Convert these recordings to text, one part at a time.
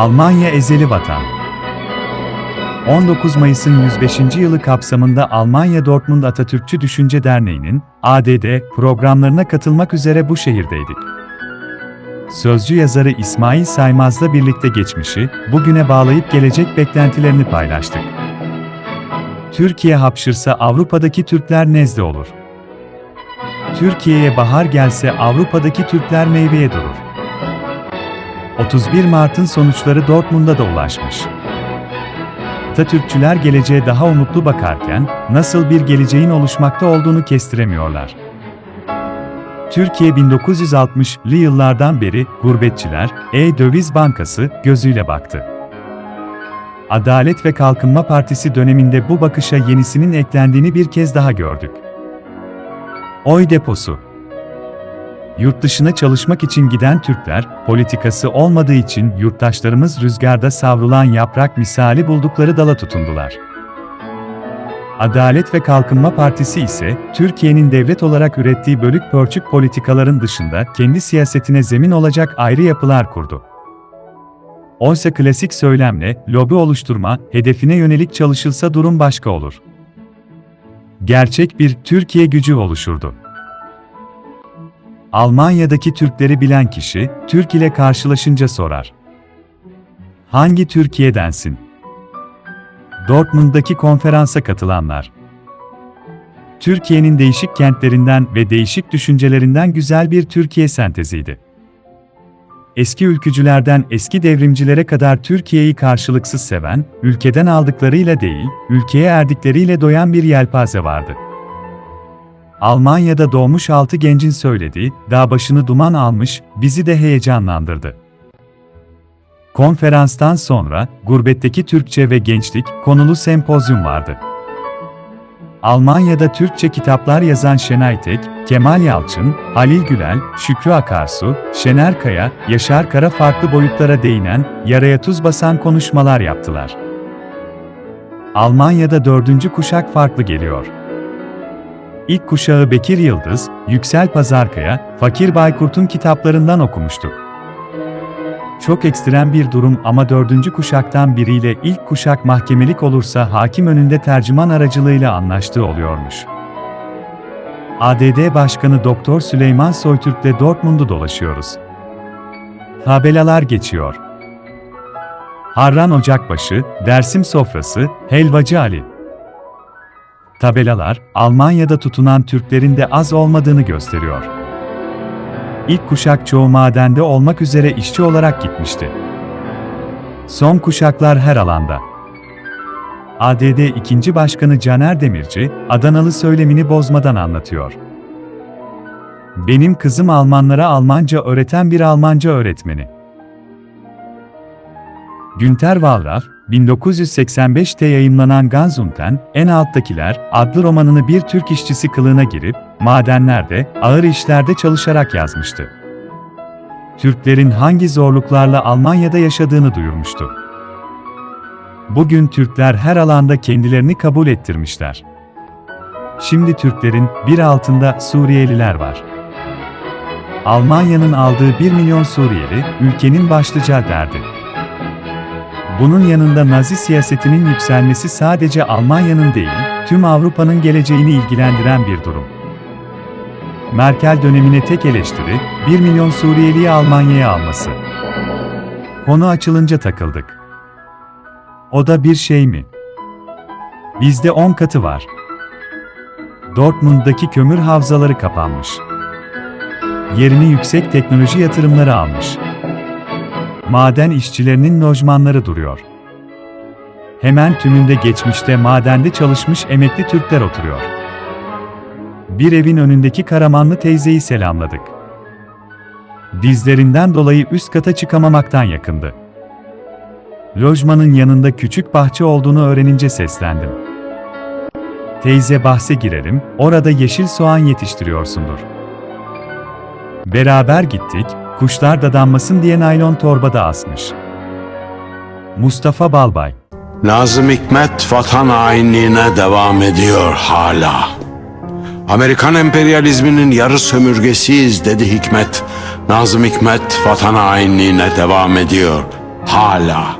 Almanya ezeli vatan. 19 Mayıs'ın 105. yılı kapsamında Almanya Dortmund Atatürkçü Düşünce Derneği'nin ADD programlarına katılmak üzere bu şehirdeydik. Sözcü yazarı İsmail Saymaz'la birlikte geçmişi, bugüne bağlayıp gelecek beklentilerini paylaştık. Türkiye hapşırsa Avrupa'daki Türkler nezle olur. Türkiye'ye bahar gelse Avrupa'daki Türkler meyveye durur. 31 Mart'ın sonuçları Dortmund'a da ulaşmış. Atatürkçüler geleceğe daha umutlu bakarken, nasıl bir geleceğin oluşmakta olduğunu kestiremiyorlar. Türkiye 1960'lı yıllardan beri gurbetçiler, e-döviz bankası gözüyle baktı. Adalet ve Kalkınma Partisi döneminde bu bakışa yenisinin eklendiğini bir kez daha gördük. Oy deposu Yurt dışına çalışmak için giden Türkler, politikası olmadığı için yurttaşlarımız rüzgarda savrulan yaprak misali buldukları dala tutundular. Adalet ve Kalkınma Partisi ise, Türkiye'nin devlet olarak ürettiği bölük pörçük politikaların dışında kendi siyasetine zemin olacak ayrı yapılar kurdu. Oysa klasik söylemle, lobi oluşturma, hedefine yönelik çalışılsa durum başka olur. Gerçek bir Türkiye gücü oluşurdu. Almanya'daki Türkleri bilen kişi, Türk ile karşılaşınca sorar. Hangi Türkiye'densin? Dortmund'daki konferansa katılanlar. Türkiye'nin değişik kentlerinden ve değişik düşüncelerinden güzel bir Türkiye senteziydi. Eski ülkücülerden eski devrimcilere kadar Türkiye'yi karşılıksız seven, ülkeden aldıklarıyla değil, ülkeye erdikleriyle doyan bir yelpaze vardı. Almanya'da doğmuş altı gencin söylediği, dağ başını duman almış, bizi de heyecanlandırdı. Konferanstan sonra, Gurbetteki Türkçe ve Gençlik konulu sempozyum vardı. Almanya'da Türkçe kitaplar yazan Şenay Tek, Kemal Yalçın, Halil Gülel, Şükrü Akarsu, Şener Kaya, Yaşar Kara farklı boyutlara değinen, yaraya tuz basan konuşmalar yaptılar. Almanya'da dördüncü kuşak farklı geliyor. İlk kuşağı Bekir Yıldız, Yüksel Pazarkaya, Fakir Baykurt'un kitaplarından okumuştuk. Çok ekstrem bir durum ama dördüncü kuşaktan biriyle ilk kuşak mahkemelik olursa hakim önünde tercüman aracılığıyla anlaştığı oluyormuş. ADD Başkanı Doktor Süleyman Soytürk'le Dortmund'u dolaşıyoruz. Tabelalar geçiyor. Harran Ocakbaşı, Dersim Sofrası, Helvacı Ali. Tabelalar, Almanya'da tutunan Türklerin de az olmadığını gösteriyor. İlk kuşak çoğu madende olmak üzere işçi olarak gitmişti. Son kuşaklar her alanda. ADD 2. Başkanı Caner Demirci, Adanalı söylemini bozmadan anlatıyor. Benim kızım Almanlara Almanca öğreten bir Almanca öğretmeni. Günter Wallraff, 1985'te yayımlanan Ganzunten, En Alttakiler adlı romanını bir Türk işçisi kılığına girip, madenlerde, ağır işlerde çalışarak yazmıştı. Türklerin hangi zorluklarla Almanya'da yaşadığını duyurmuştu. Bugün Türkler her alanda kendilerini kabul ettirmişler. Şimdi Türklerin bir altında Suriyeliler var. Almanya'nın aldığı 1 milyon Suriyeli, ülkenin başlıca derdi. Bunun yanında Nazi siyasetinin yükselmesi sadece Almanya'nın değil, tüm Avrupa'nın geleceğini ilgilendiren bir durum. Merkel dönemine tek eleştiri, 1 milyon Suriyeliyi Almanya'ya alması. Konu açılınca takıldık. O da bir şey mi? Bizde 10 katı var. Dortmund'daki kömür havzaları kapanmış. Yerini yüksek teknoloji yatırımları almış maden işçilerinin lojmanları duruyor. Hemen tümünde geçmişte madende çalışmış emekli Türkler oturuyor. Bir evin önündeki Karamanlı teyzeyi selamladık. Dizlerinden dolayı üst kata çıkamamaktan yakındı. Lojmanın yanında küçük bahçe olduğunu öğrenince seslendim. Teyze bahse girerim, orada yeşil soğan yetiştiriyorsundur. Beraber gittik, Kuşlar dadanmasın diye naylon torbada asmış. Mustafa Balbay Nazım Hikmet vatan hainliğine devam ediyor hala. Amerikan emperyalizminin yarı sömürgesiyiz dedi Hikmet. Nazım Hikmet vatan hainliğine devam ediyor. Hala.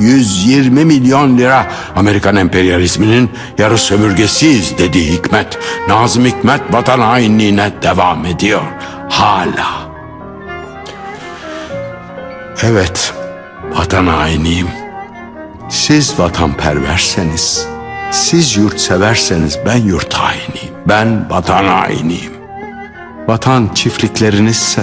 120 milyon lira Amerikan emperyalizminin yarı sömürgesiyiz dedi Hikmet. Nazım Hikmet vatan hainliğine devam ediyor. Hala. Evet, vatan hainiyim. Siz vatanperverseniz, siz yurtseverseniz ben yurt hainiyim. Ben vatan hainiyim. Vatan çiftliklerinizse,